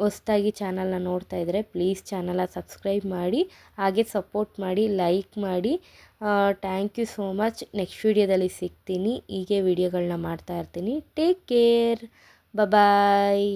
ಹೊಸ್ದಾಗಿ ಚಾನಲ್ನ ನೋಡ್ತಾ ಇದ್ದರೆ ಪ್ಲೀಸ್ ಚಾನಲ್ನ ಸಬ್ಸ್ಕ್ರೈಬ್ ಮಾಡಿ, ಹಾಗೆ ಸಪೋರ್ಟ್ ಮಾಡಿ, ಲೈಕ್ ಮಾಡಿ. Thank you so much. Next ವೀಡಿಯೋದಲ್ಲಿ ಸಿಗ್ತೀನಿ. ಹೀಗೆ ವೀಡಿಯೋಗಳನ್ನ ಮಾಡ್ತಾ ಇರ್ತೀನಿ. Take care. ಬಾಯ್